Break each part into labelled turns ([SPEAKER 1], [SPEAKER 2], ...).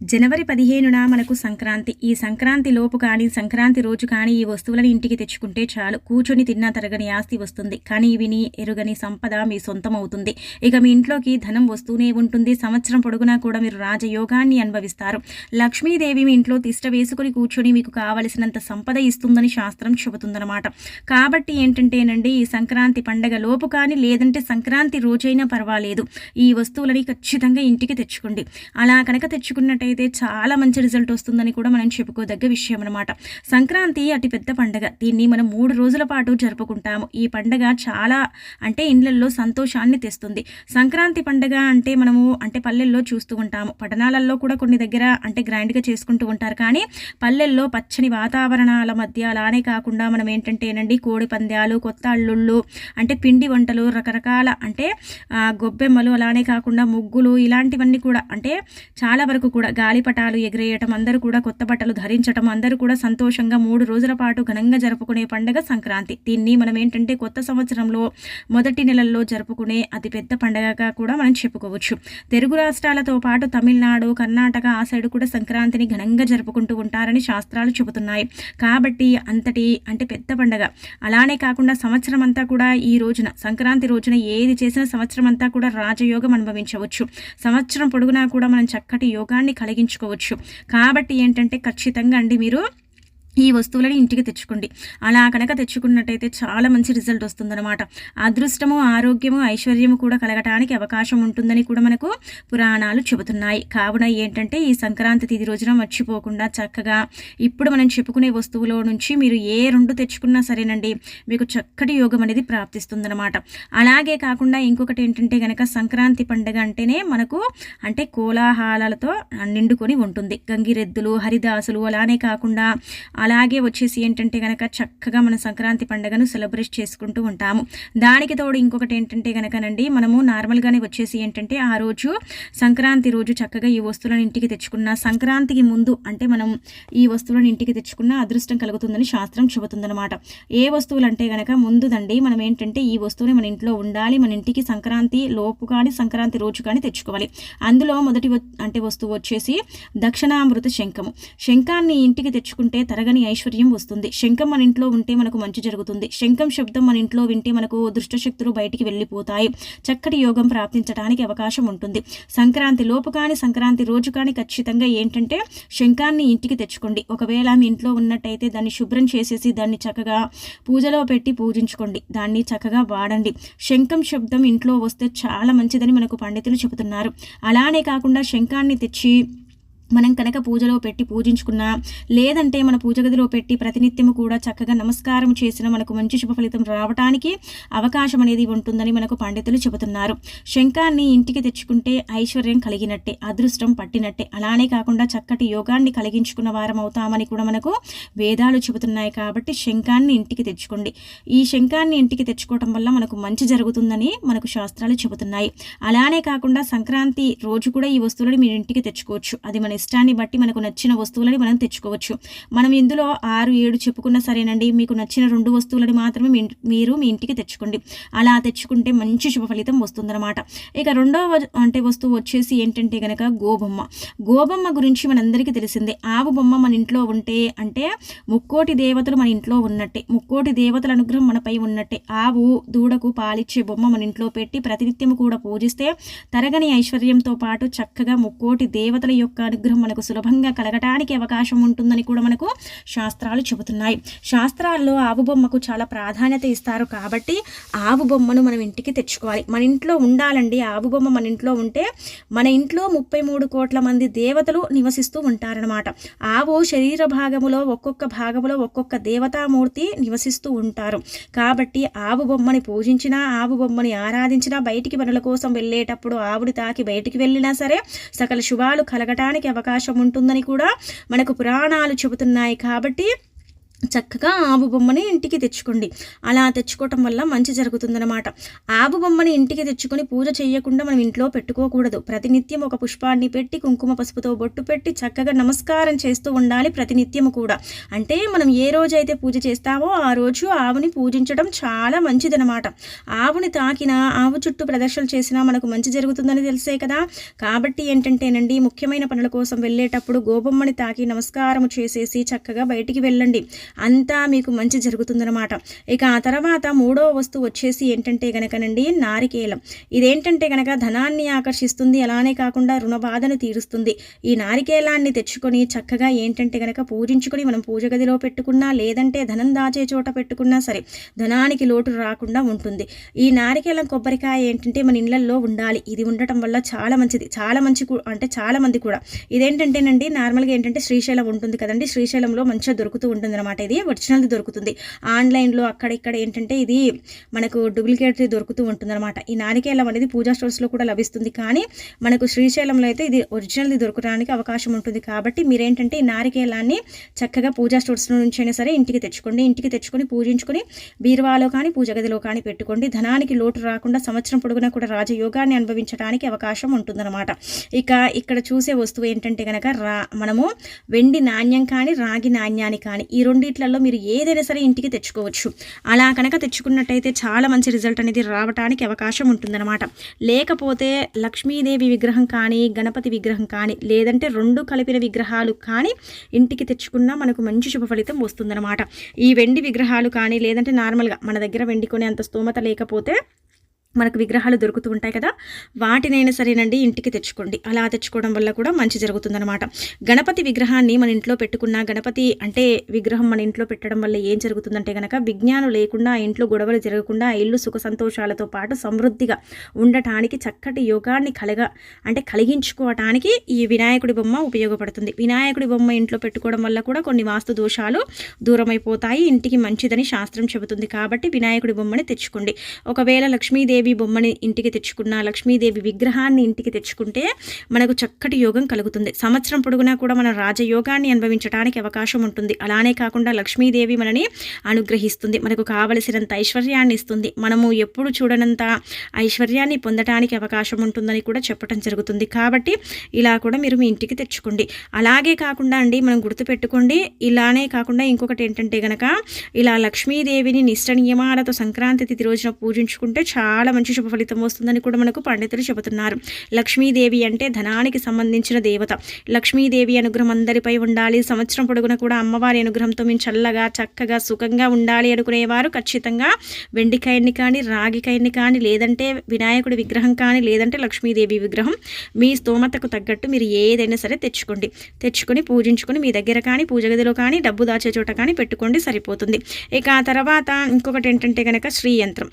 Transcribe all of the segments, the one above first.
[SPEAKER 1] జనవరి పదిహేనున మనకు సంక్రాంతి. ఈ సంక్రాంతి లోపు కానీ సంక్రాంతి రోజు కానీ ఈ వస్తువులను ఇంటికి తెచ్చుకుంటే చాలు. కూర్చొని తిన్నా తరగని ఆస్తి వస్తుంది. కానీ విని ఎరుగని సంపద మీ సొంతం అవుతుంది ఇక మీ ఇంట్లోకి ధనం వస్తూనే ఉంటుంది. సంవత్సరం పొడుగునా కూడా మీరు రాజయోగాన్ని అనుభవిస్తారు. లక్ష్మీదేవి మీ ఇంట్లో తిష్ట వేసుకుని కూర్చొని మీకు కావలసినంత సంపద ఇస్తుందని శాస్త్రం చెబుతుందన్నమాట. కాబట్టి ఏంటంటేనండి ఈ సంక్రాంతి పండగ లోపు కానీ లేదంటే సంక్రాంతి రోజైనా పర్వాలేదు. ఈ వస్తువులని ఖచ్చితంగా ఇంటికి తెచ్చుకోండి. అలా కనుక తెచ్చుకున్నట్టయితే అయితే చాలా మంచి రిజల్ట్ వస్తుందని కూడా మనం చెప్పుకోదగ్గ విషయం అనమాట సంక్రాంతి అతి పెద్ద పండగ. దీన్ని మనం మూడు రోజుల పాటు జరుపుకుంటాము. ఈ పండగ చాలా అంటే ఇండ్లల్లో సంతోషాన్ని తెస్తుంది. సంక్రాంతి పండగ అంటే మనము అంటే పల్లెల్లో చూస్తూ ఉంటాము. పట్టణాలలో కూడా కొన్ని దగ్గర అంటే గ్రాండ్గా చేసుకుంటూ ఉంటారు. కానీ పల్లెల్లో పచ్చని వాతావరణాల మధ్య అలానే కాకుండా మనం ఏంటంటేనండి కోడి పందాలు కొత్త అల్లుళ్ళు అంటే పిండి వంటలు రకరకాల అంటే గొబ్బెమ్మలు అలానే కాకుండా ముగ్గులు ఇలాంటివన్నీ కూడా అంటే చాలా వరకు కూడా గాలిపటాలు ఎగిరేయటం అందరూ కూడా కొత్త బట్టలు ధరించటం అందరూ కూడా సంతోషంగా మూడు రోజుల పాటు ఘనంగా జరుపుకునే పండుగ సంక్రాంతి. దీన్ని మనం ఏంటంటే కొత్త సంవత్సరంలో మొదటి నెలల్లో జరుపుకునే అతిపెద్ద పండుగగా కూడా మనం చెప్పుకోవచ్చు. తెలుగు రాష్ట్రాలతో పాటు తమిళనాడు కర్ణాటక ఆ సైడ్ కూడా సంక్రాంతిని ఘనంగా జరుపుకుంటూ ఉంటారని శాస్త్రాలు చెబుతున్నాయి. కాబట్టి అంతటి అంటే పెద్ద పండగ. అలానే కాకుండా సంవత్సరం అంతా కూడా ఈ రోజున సంక్రాంతి రోజున ఏది చేసిన సంవత్సరం అంతా కూడా రాజయోగం అనుభవించవచ్చు. సంవత్సరం పొడుగునా కూడా మనం చక్కటి యోగాన్ని కలిగించుకోవచ్చు. కాబట్టి ఏంటంటే ఖచ్చితంగా అండి మీరు ఈ వస్తువులను ఇంటికి తెచ్చుకోండి. అలా కనుక తెచ్చుకున్నట్టయితే చాలా మంచి రిజల్ట్ వస్తుందన్నమాట. అదృష్టము ఆరోగ్యము ఐశ్వర్యము కూడా కలగటానికి అవకాశం ఉంటుందని కూడా మనకు పురాణాలు చెబుతున్నాయి. కావున ఏంటంటే ఈ సంక్రాంతి తిది రోజున మర్చిపోకుండా చక్కగా ఇప్పుడు మనం చెప్పుకునే వస్తువులో నుంచి మీరు ఏ రెండు తెచ్చుకున్నా సరేనండి మీకు చక్కటి యోగం అనేది ప్రాప్తిస్తుందన్నమాట. అలాగే కాకుండా ఇంకొకటి ఏంటంటే కనుక సంక్రాంతి పండుగ అంటేనే మనకు అంటే కోలాహాలతో నిండుకొని ఉంటుంది. గంగిరెద్దులు హరిదాసులు అలానే కాకుండా అలాగే వచ్చేసి ఏంటంటే కనుక చక్కగా మన సంక్రాంతి పండుగను సెలబ్రేట్ చేసుకుంటూ ఉంటాము. దానికి తోడు ఇంకొకటి ఏంటంటే కనుకనండి మనము నార్మల్గానే వచ్చేసి ఏంటంటే ఆ రోజు సంక్రాంతి రోజు చక్కగా ఈ వస్తువులను ఇంటికి తెచ్చుకున్న సంక్రాంతికి ముందు అంటే మనం ఈ వస్తువులను ఇంటికి తెచ్చుకున్న అదృష్టం కలుగుతుందని శాస్త్రం చెబుతుందనమాట ఏ వస్తువులు అంటే కనుక ముందుదండి మనం ఏంటంటే ఈ వస్తువుని మన ఇంట్లో ఉండాలి మన ఇంటికి సంక్రాంతి లోపు కానీ సంక్రాంతి రోజు కానీ తెచ్చుకోవాలి. అందులో మొదటి అంటే వస్తువు వచ్చేసి దక్షిణామృత శంఖము. శంఖాన్ని ఇంటికి తెచ్చుకుంటే తరగని తెలియని ఐశ్వర్యం వస్తుంది. శంఖం మన ఇంట్లో ఉంటే మనకు మంచి జరుగుతుంది. శంఖం శబ్దం మన ఇంట్లో వింటే మనకు దుష్టశక్తులు బయటికి వెళ్ళిపోతాయి. చక్కటి యోగం ప్రాప్తించడానికి అవకాశం ఉంటుంది. సంక్రాంతి లోపు కానీ సంక్రాంతి రోజు కానీ ఖచ్చితంగా ఏంటంటే శంఖాన్ని ఇంటికి తెచ్చుకోండి. ఒకవేళ మీ ఇంట్లో ఉన్నట్టయితే దాన్ని శుభ్రం చేసేసి దాన్ని చక్కగా పూజలో పెట్టి పూజించుకోండి. దాన్ని చక్కగా వాడండి. శంఖం శబ్దం ఇంట్లో వస్తే చాలా మంచిదని మనకు పండితులు చెబుతున్నారు. అలానే కాకుండా శంఖాన్ని తెచ్చి మనం కనుక పూజలో పెట్టి పూజించుకున్నా లేదంటే మన పూజ గదిలో పెట్టి ప్రతినిత్యము కూడా చక్కగా నమస్కారం చేసిన మనకు మంచి శుభ ఫలితం రావడానికి అవకాశం అనేది ఉంటుందని మనకు పండితులు చెబుతున్నారు. శంఖాన్ని ఇంటికి తెచ్చుకుంటే ఐశ్వర్యం కలిగినట్టే అదృష్టం పట్టినట్టే. అలానే కాకుండా చక్కటి యోగాన్ని కలిగించుకున్న వారం అవుతామని కూడా మనకు వేదాలు చెబుతున్నాయి కాబట్టి శంఖాన్ని ఇంటికి తెచ్చుకోండి. ఈ శంఖాన్ని ఇంటికి తెచ్చుకోవటం వల్ల మనకు మంచి జరుగుతుందని మనకు శాస్త్రాలు చెబుతున్నాయి. అలానే కాకుండా సంక్రాంతి రోజు కూడా ఈ వస్తువులను మీరు ఇంటికి తెచ్చుకోవచ్చు. అది మన ఇష్టాన్ని బట్టి మనకు నచ్చిన వస్తువులని మనం తెచ్చుకోవచ్చు. మనం ఇందులో ఆరు ఏడు చెప్పుకున్నా సరేనండి. మీకు నచ్చిన రెండు వస్తువులని మాత్రమే మీరు మీ ఇంటికి తెచ్చుకోండి. అలా తెచ్చుకుంటే మంచి శుభ ఫలితం వస్తుందన్నమాట. ఇక రెండవ అంటే వస్తువు వచ్చేసి ఏంటంటే కనుక గోబొమ్మ. గోబొమ్మ గురించి మనందరికీ తెలిసిందే. ఆవు బొమ్మ మన ఇంట్లో ఉంటే అంటే ముక్కోటి దేవతలు మన ఇంట్లో ఉన్నట్టే. ముక్కోటి దేవతల అనుగ్రహం మనపై ఉన్నట్టే. ఆవు దూడకు పాలిచ్చే బొమ్మ మన ఇంట్లో పెట్టి ప్రతినిత్యం కూడా పూజిస్తే తరగని ఐశ్వర్యంతో పాటు చక్కగా ముక్కోటి దేవతల యొక్క అనుగ్రహం అనుగ్రహం మనకు సులభంగా కలగటానికి అవకాశం ఉంటుందని కూడా మనకు శాస్త్రాలు చెబుతున్నాయి. శాస్త్రాల్లో ఆవు బొమ్మకు చాలా ప్రాధాన్యత ఇస్తారు కాబట్టి ఆవు బొమ్మను మనం ఇంటికి తెచ్చుకోవాలి. మన ఇంట్లో ఉండాలండి. ఆవు బొమ్మ మన ఇంట్లో ఉంటే మన ఇంట్లో ముప్పై మూడు కోట్ల మంది దేవతలు నివసిస్తూ ఉంటారనమాట ఆవు శరీర భాగములో ఒక్కొక్క భాగములో ఒక్కొక్క దేవతామూర్తి నివసిస్తూ ఉంటారు. కాబట్టి ఆవు బొమ్మని పూజించినా ఆవు బొమ్మని ఆరాధించినా బయటికి పనుల కోసం వెళ్ళేటప్పుడు ఆవుడి తాకి బయటికి వెళ్ళినా సరే సకల శుభాలు కలగటానికి అవకాశం ఉంటుందని కూడా మనకు పురాణాలు చెబుతున్నాయి కాబట్టి చక్కగా ఆవు బొమ్మని ఇంటికి తెచ్చుకోండి. అలా తెచ్చుకోవటం వల్ల మంచి జరుగుతుందన్నమాట. ఆవు బొమ్మని ఇంటికి తెచ్చుకొని పూజ చేయకుండా మనం ఇంట్లో పెట్టుకోకూడదు. ప్రతినిత్యం ఒక పుష్పాన్ని పెట్టి కుంకుమ పసుపుతో బొట్టు పెట్టి చక్కగా నమస్కారం చేస్తూ ఉండాలి ప్రతినిత్యము కూడా. అంటే మనం ఏ రోజైతే పూజ చేస్తామో ఆ రోజు ఆవుని పూజించడం చాలా మంచిదనమాట ఆవుని తాకిన ఆవు చుట్టూ ప్రదర్శనలు చేసినా మనకు మంచి జరుగుతుందని తెలిసే కదా. కాబట్టి ఏంటంటేనండి ముఖ్యమైన పనుల కోసం వెళ్ళేటప్పుడు గోబొమ్మని తాకి నమస్కారం చేసేసి చక్కగా బయటికి వెళ్ళండి. అంతా మీకు మంచి జరుగుతుందనమాట ఇక ఆ తర్వాత మూడో వస్తువు వచ్చేసి ఏంటంటే గనకనండి నారికేలం. ఇదేంటంటే గనక ధనాన్ని ఆకర్షిస్తుంది అలానే కాకుండా రుణ బాధను తీరుస్తుంది. ఈ నారికేలాన్ని తెచ్చుకొని చక్కగా ఏంటంటే గనక పూజించుకొని మనం పూజ గదిలో పెట్టుకున్నా లేదంటే ధనం దాచే చోట పెట్టుకున్నా సరే ధనానికి లోటు రాకుండా ఉంటుంది. ఈ నారికేలం కొబ్బరికాయ ఏంటంటే మన ఇళ్ళలో ఉండాలి. ఇది ఉండటం వల్ల చాలా మంచిది. చాలా మంచి అంటే చాలా మంది కూడా. ఇదేంటంటేనండి నార్మల్గా ఏంటంటే శ్రీశైలం ఉంటుంది కదండి. శ్రీశైలంలో మంచిగా దొరుకుతూ ఉంటుంది అనమాట ఇది ఒరిజినల్ది దొరుకుతుంది. ఆన్లైన్లో అక్కడ ఇక్కడ ఏంటంటే ఇది మనకు డూప్లికేట్ దొరుకుతూ ఉంటుంది అనమాట ఈ నారికేలం అనేది పూజా స్టోర్స్లో కూడా లభిస్తుంది. కానీ మనకు శ్రీశైలంలో అయితే ఇది ఒరిజినల్ది దొరకడానికి అవకాశం ఉంటుంది. కాబట్టి మీరేంటంటే ఈ నారికేలాన్ని చక్కగా పూజా స్టోర్స్ నుంచి అయినా సరే ఇంటికి తెచ్చుకోండి. ఇంటికి తెచ్చుకొని పూజించుకొని బీరువాలో కానీ పూజ గదిలో కానీ పెట్టుకోండి. ధనానికి లోటు రాకుండా సంవత్సరం పొడుగునా కూడా రాజయోగాన్ని అనుభవించడానికి అవకాశం ఉంటుందన్నమాట. ఇక ఇక్కడ చూసే వస్తువు ఏంటంటే కనుక రా మనము వెండి నాణ్యం కానీ రాగి నాణ్యాన్ని కానీ ఈ రెండు రెండిట్లలో మీరు ఏదైనా సరే ఇంటికి తెచ్చుకోవచ్చు. అలా కనుక తెచ్చుకున్నట్టయితే చాలా మంచి రిజల్ట్ అనేది రావడానికి అవకాశం ఉంటుందన్నమాట. లేకపోతే లక్ష్మీదేవి విగ్రహం కానీ గణపతి విగ్రహం కానీ లేదంటే రెండు కలిపిన విగ్రహాలు కానీ ఇంటికి తెచ్చుకున్నా మనకు మంచి శుభ ఫలితం వస్తుందన్నమాట. ఈ వెండి విగ్రహాలు కానీ లేదంటే నార్మల్గా మన దగ్గర వెండి కొనే అంత స్తోమత లేకపోతే మనకు విగ్రహాలు దొరుకుతూ ఉంటాయి కదా వాటినైనా సరేనండి ఇంటికి తెచ్చుకోండి. అలా తెచ్చుకోవడం వల్ల కూడా మంచి జరుగుతుందనమాట గణపతి విగ్రహాన్ని మన ఇంట్లో పెట్టుకున్న గణపతి అంటే విగ్రహం మన ఇంట్లో పెట్టడం వల్ల ఏం జరుగుతుందంటే కనుక విజ్ఞానం లేకుండా ఇంట్లో గొడవలు జరగకుండా ఇల్లు సుఖ సంతోషాలతో పాటు సమృద్ధిగా ఉండటానికి చక్కటి యోగాన్ని కలగ అంటే కలిగించుకోవటానికి ఈ వినాయకుడి బొమ్మ ఉపయోగపడుతుంది. వినాయకుడి బొమ్మ ఇంట్లో పెట్టుకోవడం వల్ల కూడా కొన్ని వాస్తు దోషాలు దూరమైపోతాయి ఇంటికి మంచిదని శాస్త్రం చెబుతుంది కాబట్టి వినాయకుడి బొమ్మని తెచ్చుకోండి. ఒకవేళ లక్ష్మీదేవి లక్ష్మీదేవి బొమ్మని ఇంటికి తెచ్చుకున్న లక్ష్మీదేవి విగ్రహాన్ని ఇంటికి తెచ్చుకుంటే మనకు చక్కటి యోగం కలుగుతుంది. సంవత్సరం పొడుగునా కూడా మన రాజయోగాన్ని అనుభవించడానికి అవకాశం ఉంటుంది. అలానే కాకుండా లక్ష్మీదేవి మనని అనుగ్రహిస్తుంది. మనకు కావలసినంత ఐశ్వర్యాన్ని ఇస్తుంది. మనము ఎప్పుడు చూడనంత ఐశ్వర్యాన్ని పొందడానికి అవకాశం ఉంటుందని కూడా చెప్పడం జరుగుతుంది. కాబట్టి ఇలా కూడా మీరు మీ ఇంటికి తెచ్చుకోండి. అలాగే కాకుండా అండి మనం గుర్తుపెట్టుకోండి. ఇలానే కాకుండా ఇంకొకటి ఏంటంటే గనక ఇలా లక్ష్మీదేవిని నిష్ట నియమాలతో సంక్రాంతి తిథి రోజున పూజించుకుంటే చాలా మంచి శుభ ఫలితం వస్తుందని కూడా మనకు పండితులు చెబుతున్నారు. లక్ష్మీదేవి అంటే ధనానికి సంబంధించిన దేవత. లక్ష్మీదేవి అనుగ్రహం అందరిపై ఉండాలి. సంవత్సరం పొడుగున కూడా అమ్మవారి అనుగ్రహంతో మేము చల్లగా చక్కగా సుఖంగా ఉండాలి అనుకునేవారు. ఖచ్చితంగా వెండికాయని కానీ రాగికాయని కానీ లేదంటే వినాయకుడి విగ్రహం కానీ లేదంటే లక్ష్మీదేవి విగ్రహం మీ స్తోమతకు తగ్గట్టు మీరు ఏదైనా సరే తెచ్చుకోండి. తెచ్చుకొని పూజించుకొని మీ దగ్గర కానీ పూజ గదిలో కానీ డబ్బు దాచే చోట కానీ పెట్టుకోండి సరిపోతుంది. ఇక ఆ తర్వాత ఇంకొకటి ఏంటంటే కనుక శ్రీయంత్రం.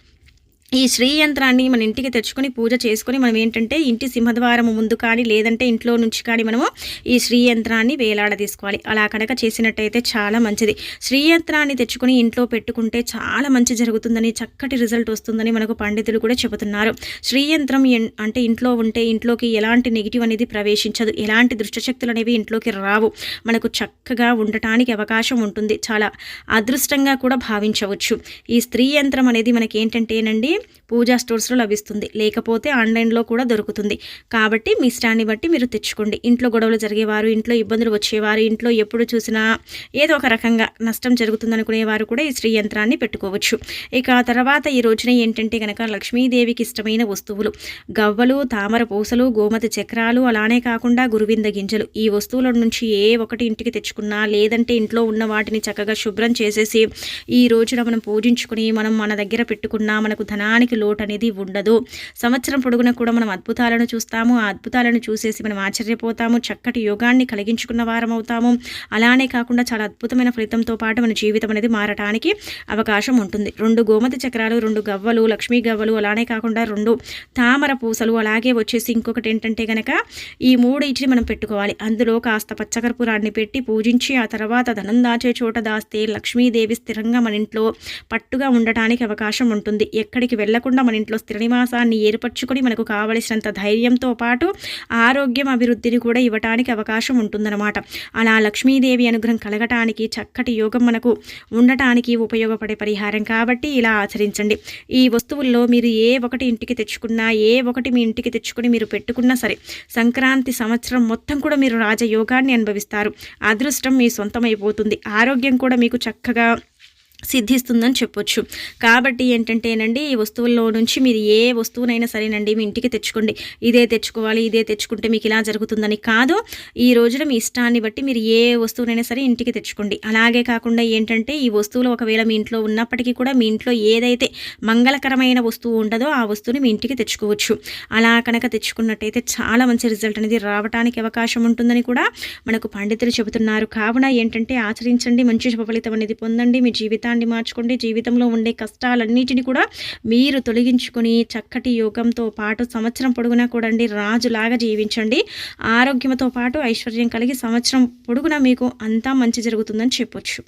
[SPEAKER 1] ఈ శ్రీ యంత్రాన్ని మన ఇంటికి తెచ్చుకొని పూజ చేసుకొని మనం ఏంటంటే ఇంటి సింహద్వారం ముందు కానీ లేదంటే ఇంట్లో నుంచి కానీ మనము ఈ శ్రీ యంత్రాన్ని వేలాడ తీసుకోవాలి అలా కనుక చేసినట్టయితే చాలా మంచిది. శ్రీ యంత్రాన్ని తెచ్చుకొని ఇంట్లో పెట్టుకుంటే చాలా మంచి జరుగుతుందని చక్కటి రిజల్ట్ వస్తుందని మనకు పండితులు కూడా చెబుతున్నారు. శ్రీ యంత్రం అంటే ఇంట్లో ఉంటే ఇంట్లోకి ఎలాంటి నెగిటివ్ అనేది ప్రవేశించదు. ఎలాంటి దుష్టశక్తులు అనేవి ఇంట్లోకి రావు. మనకు చక్కగా ఉండటానికి అవకాశం ఉంటుంది. చాలా అదృష్టంగా కూడా భావించవచ్చు. ఈ స్త్రీ యంత్రం అనేది మనకి ఏంటంటేనండి పూజా స్టోర్స్లో లభిస్తుంది. లేకపోతే ఆన్లైన్లో కూడా దొరుకుతుంది. కాబట్టి మీ ఇష్టాన్ని బట్టి మీరు తెచ్చుకోండి. ఇంట్లో గొడవలు జరిగేవారు ఇంట్లో ఇబ్బందులు వచ్చేవారు ఇంట్లో ఎప్పుడు చూసినా ఏదో ఒక రకంగా నష్టం జరుగుతుందనుకునేవారు కూడా ఈ శ్రీ యంత్రాన్ని పెట్టుకోవచ్చు. ఇక తర్వాత ఈ రోజున ఏంటంటే కనుక లక్ష్మీదేవికి ఇష్టమైన వస్తువులు. గవ్వలు తామర పూసలు గోమతి చక్రాలు అలానే కాకుండా గురువింద గింజలు. ఈ వస్తువుల నుంచి ఏ ఒకటి ఇంటికి తెచ్చుకున్నా లేదంటే ఇంట్లో ఉన్న వాటిని చక్కగా శుభ్రం చేసేసి ఈ రోజున మనం పూజించుకుని మనం మన దగ్గర పెట్టుకున్నా మనకు ధనా ధనానికి లోటు అనేది ఉండదు. సంవత్సరం పొడుగున కూడా మనం అద్భుతాలను చూస్తాము. ఆ అద్భుతాలను చూసేసి మనం ఆశ్చర్యపోతాము. చక్కటి యోగాన్ని కలిగించుకున్న వారం అవుతాము అలానే కాకుండా చాలా అద్భుతమైన ఫలితంతో పాటు మన జీవితం అనేది మారటానికి అవకాశం ఉంటుంది. రెండు గోమతి చక్రాలు రెండు గవ్వలు లక్ష్మీ గవ్వలు అలానే కాకుండా రెండు తామర పూసలు అలాగే వచ్చేసి ఇంకొకటి ఏంటంటే కనుక ఈ మూడు ఇచ్చి మనం పెట్టుకోవాలి. అందులో కాస్త పచ్చకర్పూరాన్ని పెట్టి పూజించి ఆ తర్వాత ధనం దాచే చోట దాస్తే లక్ష్మీదేవి స్థిరంగా మన ఇంట్లో పట్టుగా ఉండటానికి అవకాశం ఉంటుంది. ఎక్కడికి వెళ్ళకుండా మన ఇంట్లో స్థిర నివాసాన్ని ఏర్పరచుకొని మనకు కావలసినంత ధైర్యంతో పాటు ఆరోగ్యం అభివృద్ధిని కూడా ఇవ్వటానికి అవకాశం ఉంటుందన్నమాట. అలా లక్ష్మీదేవి అనుగ్రహం కలగటానికి చక్కటి యోగం మనకు ఉండటానికి ఉపయోగపడే పరిహారం కాబట్టి ఇలా ఆచరించండి. ఈ వస్తువుల్లో మీరు ఏ ఒకటి ఇంటికి తెచ్చుకున్నా ఏ ఒకటి మీ ఇంటికి తెచ్చుకుని మీరు పెట్టుకున్నా సరే సంక్రాంతి సంవత్సరం మొత్తం కూడా మీరు రాజయోగాన్ని అనుభవిస్తారు. అదృష్టం మీ సొంతమైపోతుంది. ఆరోగ్యం కూడా మీకు చక్కగా సిద్ధిస్తుందని చెప్పొచ్చు. కాబట్టి ఏంటంటేనండి ఈ వస్తువుల్లో నుంచి మీరు ఏ వస్తువునైనా సరేనండి మీ ఇంటికి తెచ్చుకోండి. ఇదే తెచ్చుకోవాలి ఇదే తెచ్చుకుంటే మీకు ఇలా జరుగుతుందని కాదు. ఈ రోజున మీ ఇష్టాన్ని బట్టి మీరు ఏ వస్తువునైనా సరే ఇంటికి తెచ్చుకోండి. అలాగే కాకుండా ఏంటంటే ఈ వస్తువులు ఒకవేళ మీ ఇంట్లో ఉన్నప్పటికీ కూడా మీ ఇంట్లో ఏదైతే మంగళకరమైన వస్తువు ఉండదో ఆ వస్తువుని మీ ఇంటికి తెచ్చుకోవచ్చు. అలా కనుక తెచ్చుకున్నట్టయితే చాలా మంచి రిజల్ట్ అనేది రావడానికి అవకాశం ఉంటుందని కూడా మనకు పండితులు చెబుతున్నారు. కావున ఏంటంటే ఆచరించండి మంచి శుభ ఫలితం అనేది పొందండి. మీ జీవితాన్ని జీవితాన్ని మార్చుకోండి జీవితంలో ఉండే కష్టాలన్నిటిని కూడా మీరు తొలగించుకొని చక్కటి యోగంతో పాటు సంవత్సరం పొడుగునా కూడా రాజులాగా జీవించండి. ఆరోగ్యంతో పాటు ఐశ్వర్యం కలిగి సంవత్సరం పొడుగునా మీకు అంతా మంచి జరుగుతుందని చెప్పొచ్చు.